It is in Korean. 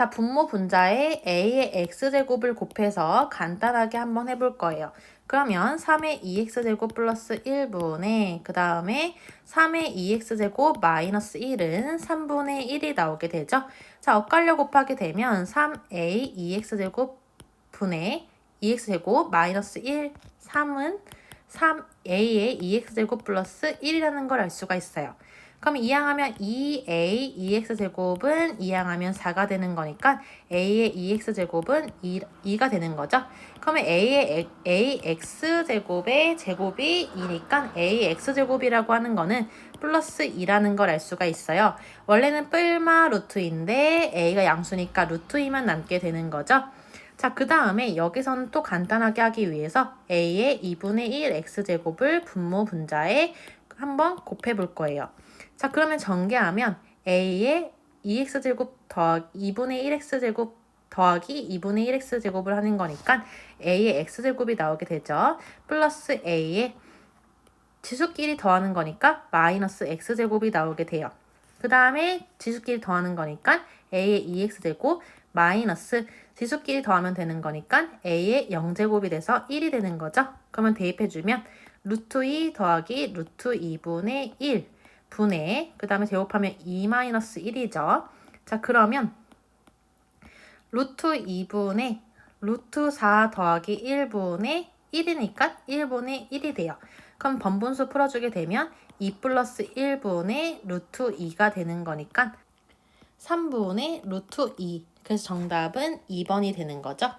자, 분모 분자에 a의 x제곱을 곱해서 간단하게 한번 해볼 거예요. 그러면 3의 2x제곱 플러스 1분의 그 다음에 3의 2x제곱 마이너스 1은 3분의 1이 나오게 되죠. 자, 엇갈려 곱하게 되면 3a 2x제곱 분의 2x제곱 마이너스 1, 3은 3a의 2x제곱 플러스 1이라는 걸 알 수가 있어요. 그럼 이항하면 2a 2x제곱은 이항하면 4가 되는 거니까 a의 2x제곱은 2, 2가 되는 거죠. 그러면 a의 ax제곱의 제곱이 2니까 ax제곱이라고 하는 거는 플러스 2라는 걸 알 수가 있어요. 원래는 뿔마 루트인데 a가 양수니까 루트 2만 남게 되는 거죠. 자, 그 다음에 여기서는 또 간단하게 하기 위해서 a의 2분의 1 x제곱을 분모 분자에 한번 곱해 볼 거예요. 자, 그러면 전개하면 a의 2x제곱 더하기 2분의 1x제곱 더하기 2분의 1x제곱을 하는 거니까 a의 x제곱이 나오게 되죠. 플러스 a의 지수끼리 더하는 거니까 마이너스 x제곱이 나오게 돼요. 그 다음에 지수끼리 더하는 거니까 a의 2x제곱 마이너스 지수끼리 더하면 되는 거니까 a의 0제곱이 돼서 1이 되는 거죠. 그러면 대입해주면 루트 2 더하기 루트 2분의 1 분의 그 다음에 제곱하면 2 마이너스 1이죠. 자 그러면 루트 2분의 루트 4 더하기 1분의 1이니까 1분의 1이 돼요. 그럼 번분수 풀어주게 되면 2 플러스 1분의 루트 2가 되는 거니까 3분의 루트 2. 그래서 정답은 2번이 되는 거죠.